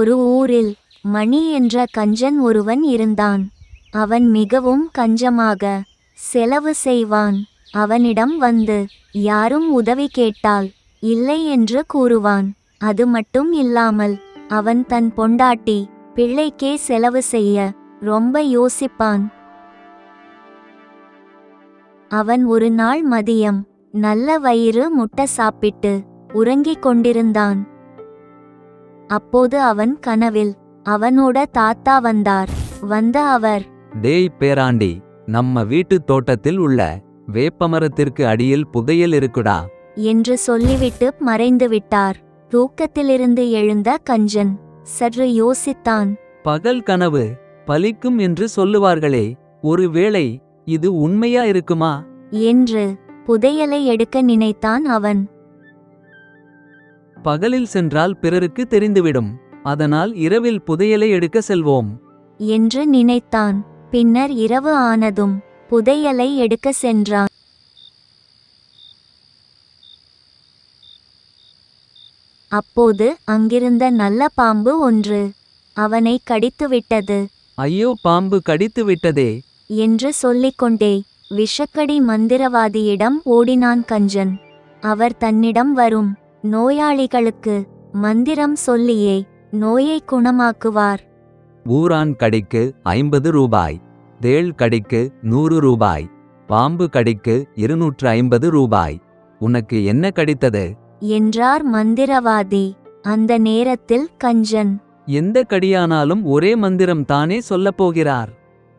ஒரு ஊரில் மணி என்ற கஞ்சன் ஒருவன் இருந்தான். அவன் மிகவும் கஞ்சமாக செலவு செய்வான். அவனிடம் வந்து யாரும் உதவி கேட்டால் இல்லை என்று கூறுவான். அது மட்டும் இல்லாமல் அவன் தன் பொண்டாட்டி பிள்ளைக்கே செலவு செய்ய ரொம்ப யோசிப்பான். அவன் ஒரு நாள் மதியம் நல்ல வயிறு முட்டை சாப்பிட்டு உறங்கிக் கொண்டிருந்தான். அப்போது அவன் கனவில் அவனோட தாத்தா வந்தார். வந்த அவர் டேய் பேராண்டி நம்ம வீட்டு தோட்டத்தில் உள்ள வேப்பமரத்திற்கு அடியில் புதையல் இருக்குடா. என்று சொல்லிவிட்டு மறைந்து விட்டார். தூக்கத்திலிருந்து எழுந்த கஞ்சன் சற்று யோசித்தான். பகல் கனவு பலிக்கும் என்று சொல்லுவார்களே ஒருவேளை இது உண்மையா இருக்குமா? என்று புதையலை எடுக்க நினைத்தான் அவன். பகலில் சென்றால் பிறருக்கு தெரிந்துவிடும். அதனால் இரவில் புதையலை எடுக்க செல்வோம். என்று நினைத்தான். பின்னர் இரவு ஆனதும் புதையலை எடுக்க சென்றான். அப்போது அங்கிருந்த நல்ல பாம்பு ஒன்று அவனை கடித்துவிட்டது. ஐயோ பாம்பு கடித்து விட்டதே என்று சொல்லிக்கொண்டே விஷக்கடி மந்திரவாதியிடம் ஓடினான் கஞ்சன். அவர் தன்னிடம் வரும். நோயாளிகளுக்கு மந்திரம் சொல்லியே நோயை குணமாக்குவார். ஊரான் கடிக்கு ஐம்பது ரூபாய் தேள் கடிக்கு நூறு ரூபாய் பாம்பு கடிக்கு இருநூற்று ஐம்பது ரூபாய். உனக்கு என்ன கடித்தது? என்றார் மந்திரவாதி அந்த நேரத்தில் கஞ்சன். எந்த கடியானாலும் ஒரே மந்திரம் தானே சொல்லப் போகிறார்.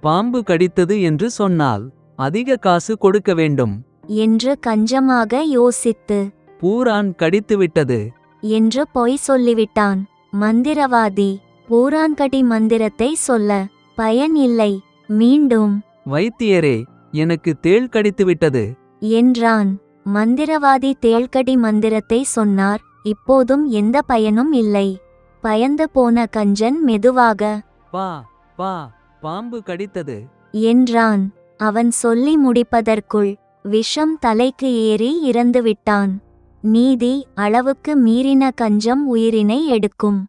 பாம்பு கடித்தது என்று சொன்னால் அதிக காசு கொடுக்க வேண்டும். என்று கஞ்சமாக யோசித்து பூரான் கடித்துவிட்டது. என்று பொய் சொல்லிவிட்டான். மந்திரவாதி பூரான்கடி மந்திரத்தை சொல்ல பயன் இல்லை. மீண்டும் வைத்தியரே எனக்கு தேள் கடித்துவிட்டது. என்றான். மந்திரவாதி தேள்கடி மந்திரத்தை சொன்னார். இப்போதும் எந்த பயனும் இல்லை. பயந்து போன கஞ்சன் மெதுவாக வா வா பாம்பு கடித்தது. என்றான். அவன் சொல்லி முடிப்பதற்குள் விஷம் தலைக்கு ஏறி இறந்துவிட்டான். நீதி அளவுக்கு மீறின கஞ்சம் உயிரினை எடுக்கும்.